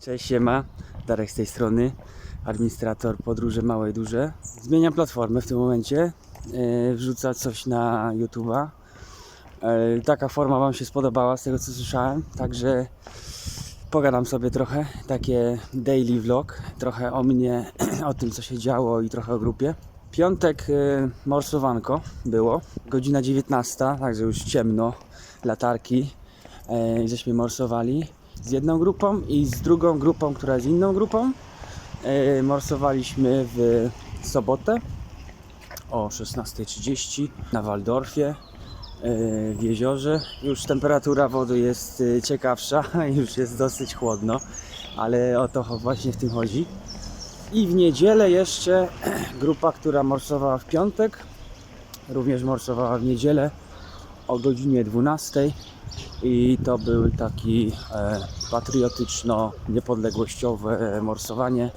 Cześć, siema. Darek z tej strony, administrator podróże małe i duże. Zmieniam platformę w tym momencie, yy, wrzucę coś na YouTube'a. Yy, taka forma Wam się spodobała z tego co słyszałem, także pogadam sobie trochę, takie daily vlog, trochę o mnie, o tym co się działo i trochę o grupie. Piątek yy, morsowanko było, godzina 19, także już ciemno, latarki, yy, żeśmy morsowali z jedną grupą i z drugą grupą, która jest inną grupą. Yy, morsowaliśmy w sobotę o 16.30 na Waldorfie yy, w jeziorze. Już temperatura wody jest yy, ciekawsza, już jest dosyć chłodno, ale o to właśnie w tym chodzi. I w niedzielę jeszcze grupa, która morsowała w piątek, również morsowała w niedzielę o godzinie 12 i to był taki e, patriotyczno-niepodległościowe morsowanie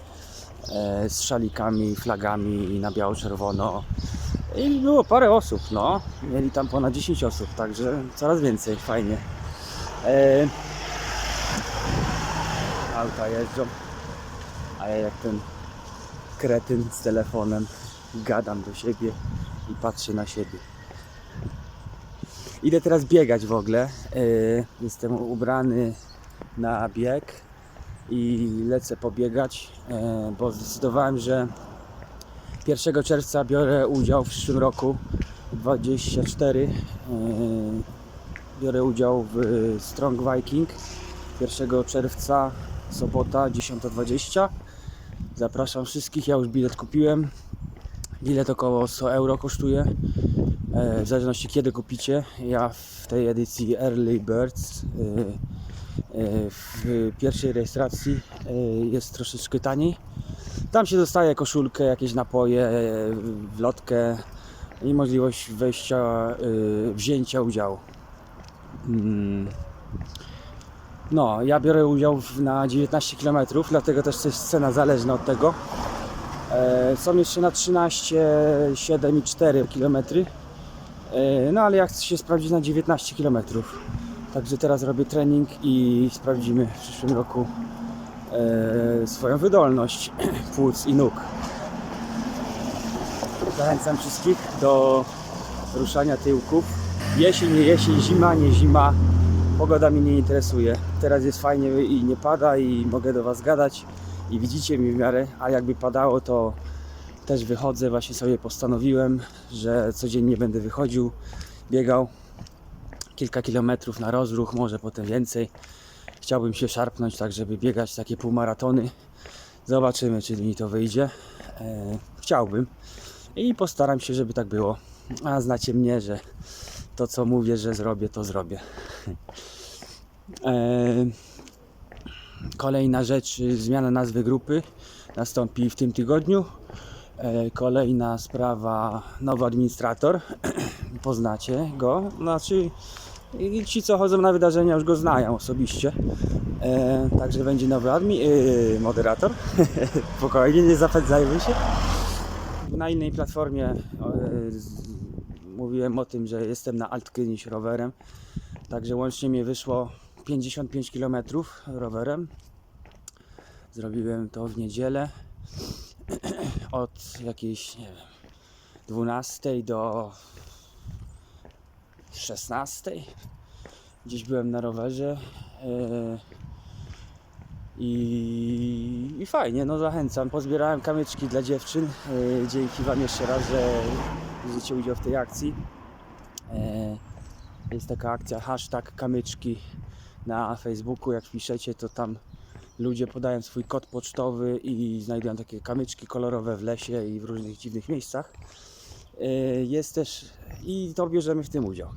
e, z szalikami, flagami na biało-czerwono. I było parę osób, no. Mieli tam ponad 10 osób, także coraz więcej, fajnie. E, auta jeżdżą, a ja jak ten kretyn z telefonem gadam do siebie i patrzę na siebie. Idę teraz biegać w ogóle. Yy, Jestem ubrany na bieg i lecę pobiegać, yy, bo zdecydowałem, że 1 czerwca biorę udział w przyszłym roku 24. Yy, Biorę udział w Strong Viking 1 czerwca, sobota 10.20. Zapraszam wszystkich, ja już bilet kupiłem. Bilet około 100 euro kosztuje. E, w zależności kiedy kupicie. Ja w tej edycji Early Birds e, e, w pierwszej rejestracji jest troszeczkę taniej. Tam się dostaje koszulkę, jakieś napoje, wlotkę i możliwość wejścia, wzięcia udziału. Mm. No, ja biorę udział na 19 km, dlatego też jest cena zależna od tego. Są jeszcze na 13, 7 i 4 km. E, No ale ja chcę się sprawdzić na 19 km. Także teraz robię trening i sprawdzimy w przyszłym roku e, swoją wydolność płuc i nóg. Zachęcam wszystkich do ruszania tyłków. Jesień, nie jesień, zima, nie zima. Pogoda mnie nie interesuje. Teraz jest fajnie i nie pada i mogę do Was gadać i widzicie mnie w miarę, a jakby padało to też wychodzę, właśnie sobie postanowiłem, że codziennie będę wychodził, biegał kilka kilometrów na rozruch, może potem więcej. Chciałbym się szarpnąć tak, żeby biegać takie półmaratony. Zobaczymy, czy mi to wyjdzie. E, chciałbym i postaram się, żeby tak było. A znacie mnie, że to co mówię, że zrobię, to zrobię. E, kolejna rzecz, zmiana nazwy grupy nastąpi w tym tygodniu. E, Kolejna sprawa, nowy administrator. Poznacie go. Znaczy, i ci co chodzą na wydarzenia już go znają osobiście. E, także będzie nowy admi, yy, moderator. Spokojnie, nie zapędzajmy się. Na innej platformie e, z, mówiłem o tym, że jestem na Altkyniś rowerem. Także łącznie mi wyszło 55 km rowerem. Zrobiłem to w niedzielę od jakiejś, nie wiem, 12 do 16. Gdzieś byłem na rowerze. e, I, I fajnie, no zachęcam. Pozbierałem kamyczki dla dziewczyn. e, Dzięki Wam jeszcze raz, że bierzecie udział w tej akcji. E, Jest taka akcja hashtag kamyczki na Facebooku. Jak wpiszecie, to tam ludzie podają swój kod pocztowy i znajdują takie kamyczki kolorowe w lesie i w różnych dziwnych miejscach. E, Jest też i to bierzemy w tym udział.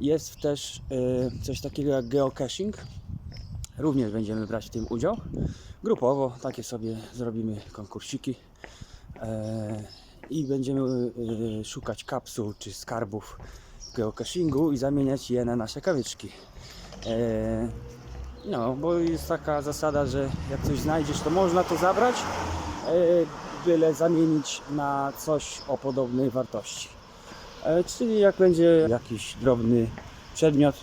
Jest też e, coś takiego jak geocaching. Również będziemy brać w tym udział. Grupowo takie sobie zrobimy konkursiki e, i będziemy szukać kapsuł czy skarbów geocachingu i zamieniać je na nasze kamyczki. No, bo jest taka zasada, że jak coś znajdziesz, to można to zabrać, e, byle zamienić na coś o podobnej wartości. E, Czyli jak będzie jakiś drobny przedmiot,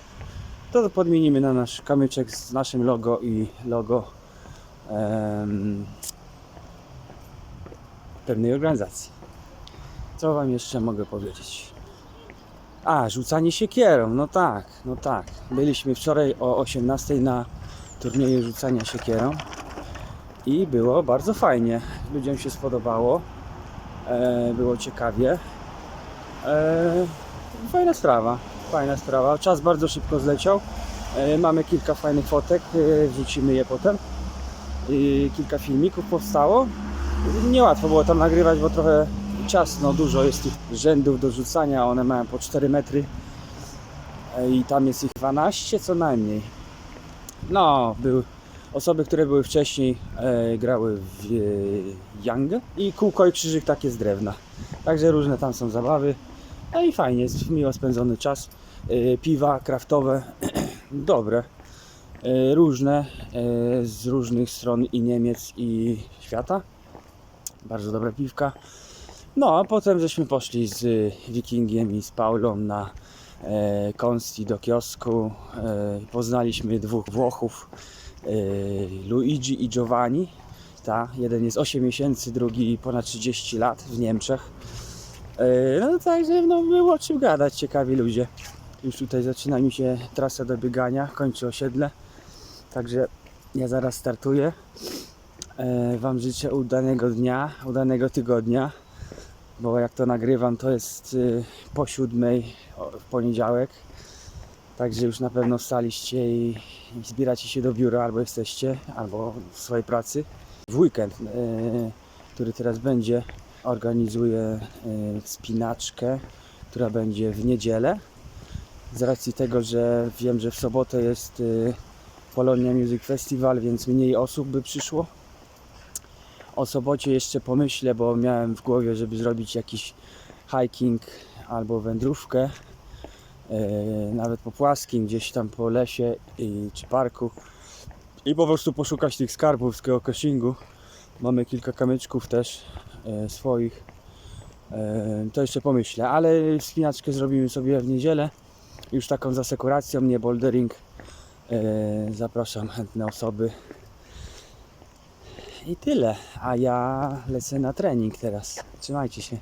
to podmienimy na nasz kamyczek z naszym logo i logo em, pewnej organizacji. Co Wam jeszcze mogę powiedzieć? A, rzucanie siekierą, no tak, no tak. Byliśmy wczoraj o 18 na turnieju rzucania siekierą i było bardzo fajnie. Ludziom się spodobało, e, było ciekawie. E, fajna sprawa, fajna sprawa. Czas bardzo szybko zleciał. E, mamy kilka fajnych fotek, e, wrzucimy je potem. I kilka filmików powstało. Niełatwo było tam nagrywać, bo trochę ciasno, dużo jest tych rzędów do rzucania, one mają po 4 metry E, i tam jest ich 12 co najmniej. No, były osoby, które były wcześniej e, grały w e, Young i kółko i krzyżyk takie z drewna. Także różne tam są zabawy. No i fajnie, jest miło spędzony czas. E, piwa kraftowe, dobre. E, różne, e, z różnych stron i Niemiec i świata. Bardzo dobre piwka. No, a potem żeśmy poszli z Wikingiem i z Paulą na Konsti do kiosku. E, poznaliśmy dwóch Włochów, e, Luigi i Giovanni. Ta, jeden jest 8 miesięcy, drugi ponad 30 lat w Niemczech. E, no także no, było czym gadać, ciekawi ludzie. Już tutaj zaczyna mi się trasa do biegania, kończy osiedle. Także ja zaraz startuję. E, Wam życzę udanego dnia, udanego tygodnia, bo jak to nagrywam, to jest y, po siódmej w poniedziałek. Także już na pewno wstaliście i, i zbieracie się do biura, albo jesteście, albo w swojej pracy. W weekend, e, który teraz będzie, organizuję e, spinaczkę, która będzie w niedzielę. Z racji tego, że wiem, że w sobotę jest y, Polonia Music Festival, więc mniej osób by przyszło. O sobocie jeszcze pomyślę, bo miałem w głowie, żeby zrobić jakiś hiking albo wędrówkę. e, nawet po płaskim, gdzieś tam po lesie czy parku. I po prostu poszukać tych skarbów z geocachingu. Mamy kilka kamyczków też e, swoich. E, to jeszcze pomyślę, ale wspinaczkę zrobimy sobie w niedzielę. Już taką z asekuracją, nie bouldering. Zapraszam chętne osoby. I tyle. A ja lecę na trening teraz. Trzymajcie się.